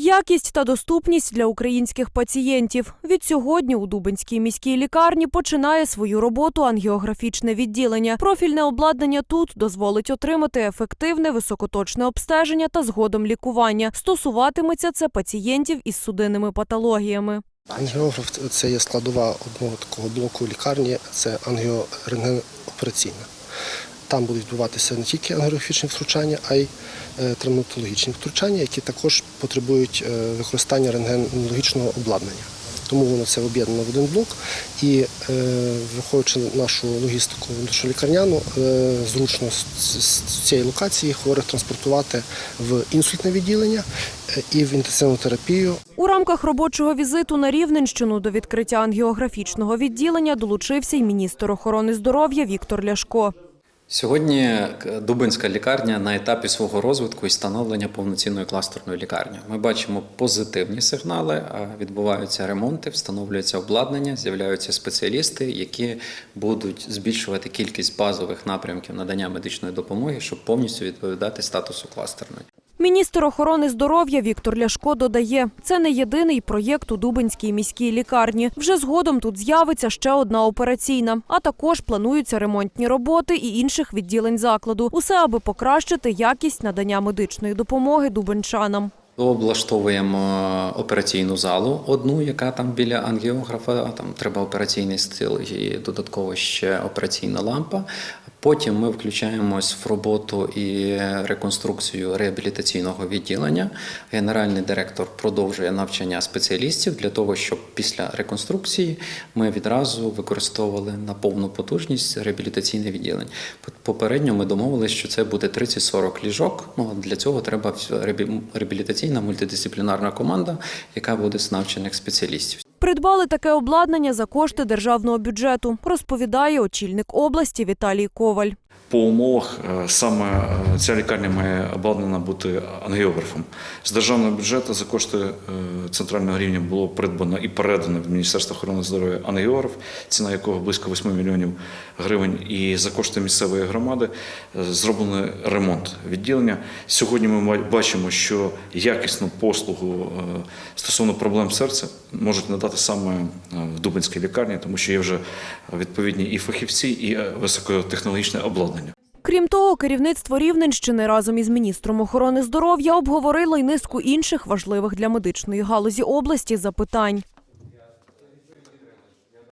Якість та доступність для українських пацієнтів. Від сьогодні у Дубинській міській лікарні починає свою роботу ангіографічне відділення. Профільне обладнання тут дозволить отримати ефективне високоточне обстеження та згодом лікування. Стосуватиметься це пацієнтів із судинними патологіями. Ангіограф це є складова одного такого блоку лікарні, це ангіорентгенопераційна. Там будуть відбуватися не тільки ангіографічні втручання, а й е, травматологічні втручання, які також потребують е, використання рентгенологічного обладнання. Тому воно це об'єднано в один блок. І е, враховуючи нашу логістику лікарняну, е, зручно з, цієї локації хворих транспортувати в інсультне відділення і в інтенсивну терапію У рамках робочого візиту на Рівненщину до відкриття ангіографічного відділення долучився й міністр охорони здоров'я Віктор Ляшко. Сьогодні Дубинська лікарня на етапі свого розвитку і становлення повноцінної кластерної лікарні. Ми бачимо позитивні сигнали. Відбуваються ремонти, встановлюється обладнання, з'являються спеціалісти, які будуть збільшувати кількість базових напрямків надання медичної допомоги, щоб повністю відповідати статусу кластерної. Міністр охорони здоров'я Віктор Ляшко додає, це не єдиний проєкт у Дубинській міській лікарні. Вже згодом тут з'явиться ще одна операційна, а також плануються ремонтні роботи і інших відділень закладу. Усе аби покращити якість надання медичної допомоги дубенчанам. Облаштовуємо операційну залу, одну, яка там біля ангіографа. Там треба операційний стіл і додатково ще операційна лампа. Потім ми включаємось в роботу і реконструкцію реабілітаційного відділення. Генеральний директор продовжує навчання спеціалістів для того, щоб після реконструкції ми відразу використовували на повну потужність реабілітаційне відділення. Попередньо ми домовилися, що це буде 30-40 ліжок. Ну для цього треба реабі- реабілітаційна мультидисциплінарна команда, яка буде з навчених спеціалістів. Придбали таке обладнання за кошти державного бюджету, розповідає очільник області Віталій Коваль. По умовах е, саме е, ця лікарня має обладнана бути ангіографом. З державного бюджету за кошти е, центрального рівня було придбано і передано від Міністерства охорони здоров'я ангіограф, ціна якого близько 8 мільйонів гривень. І за кошти місцевої громади зроблений ремонт відділення. Сьогодні ми бачимо, що якісну послугу стосовно проблем серця можуть надати саме в Дубинській лікарні, тому що є вже відповідні і фахівці, і високотехнологічне обладнання. Крім того, керівництво Рівненщини разом із міністром охорони здоров'я обговорило й низку інших важливих для медичної галузі області запитань.